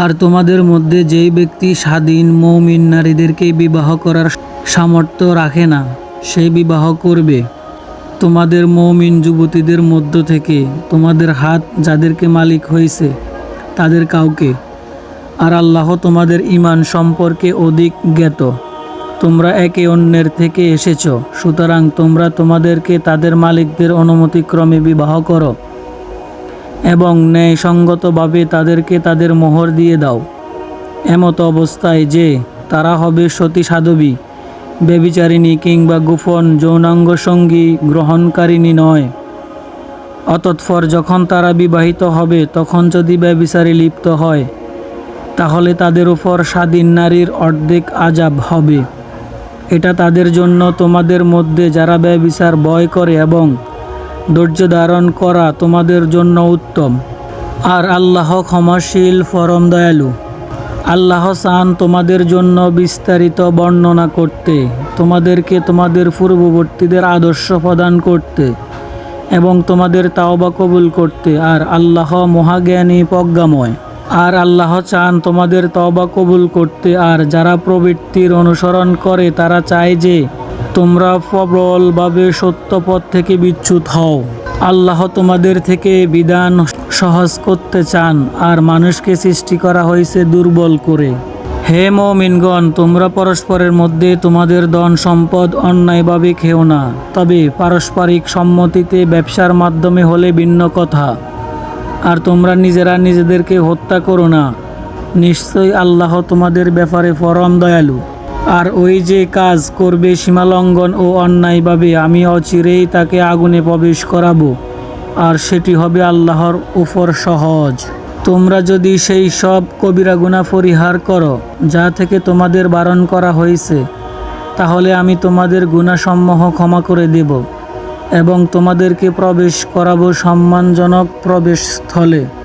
আর তোমাদের মধ্যে যেই ব্যক্তি স্বাধীন মৌমিন নারীদেরকে বিবাহ করার সামর্থ্য রাখে না, সে বিবাহ করবে। তোমাদের মৌমিন যুবতীদের মধ্য থেকে তোমাদের হাত যাদেরকে মালিক হয়েছে, তাদের কাউকে। আর আল্লাহ তোমাদের ইমান সম্পর্কে অধিক জ্ঞাত। তোমরা একে অন্যের থেকে এসেছ, সুতরাং তোমরা তোমাদেরকে তাদের মালিকদের অনুমতিক্রমে বিবাহ করো। এবং ন্যায়সঙ্গতভাবে তাদেরকে তাদের মোহর দিয়ে দাও। এমত অবস্থায় যে তারা হবে সতী সাধবী বেবিচারিণী কিংবা গোপন যৌনাঙ্গ সঙ্গী গ্রহণকারিণী নয়। অতৎপর যখন তারা বিবাহিত হবে, তখন যদি ব্যবিচারে লিপ্ত হয়, তাহলে তাদের উপর স্বাধীন নারীর অর্ধেক আজাব হবে। এটা তাদের জন্য তোমাদের মধ্যে যারা ব্যবিচার বয় করে এবং ধৈর্য ধারণ করা তোমাদের জন্য উত্তম। আর আল্লাহ ক্ষমাশীল ফরম দয়ালু। আল্লাহ চান তোমাদের জন্য বিস্তারিত বর্ণনা করতে, তোমাদেরকে তোমাদের পূর্ববর্তীদের আদর্শ প্রদান করতে এবং তোমাদের তাওবা কবুল করতে। আর আল্লাহ মহাজ্ঞানী, প্রজ্ঞাময়। আর আল্লাহ চান তোমাদের তওবা কবুল করতে। আর যারা প্রবৃত্তির অনুসরণ করে, তারা চায় যে তোমরা প্রবলভাবে সত্য পথ থেকে বিচ্যুত হও। আল্লাহ তোমাদের থেকে বিধান সহজ করতে চান, আর মানুষকে সৃষ্টি করা হয়েছে দুর্বল করে। হে মমিনগণ, তোমরা পরস্পরের মধ্যে তোমাদের ধন সম্পদ অন্যায়ভাবে খেও না, তবে পারস্পরিক সম্মতিতে ব্যবসার মাধ্যমে হলে ভিন্ন কথা। আর তোমরা নিজেরা নিজেদেরকে হত্যা করো না। নিশ্চয়ই আল্লাহ তোমাদের ব্যাপারে পরম দয়ালু। আর ওই যে কাজ করবে সীমালঙ্ঘন ও অন্যায়ভাবে, আমি অচিরেই তাকে আগুনে প্রবেশ করাবো। আর সেটি হবে আল্লাহর উপর সহজ। তোমরা যদি সেই সব কবিরা গুণা পরিহার করো, যা থেকে তোমাদের বারণ করা হয়েছে, তাহলে আমি তোমাদের গুণাসমূহ ক্ষমা করে দেব এবং তোমাদেরকে প্রবেশ করাবো সম্মানজনক প্রবেশ স্থলে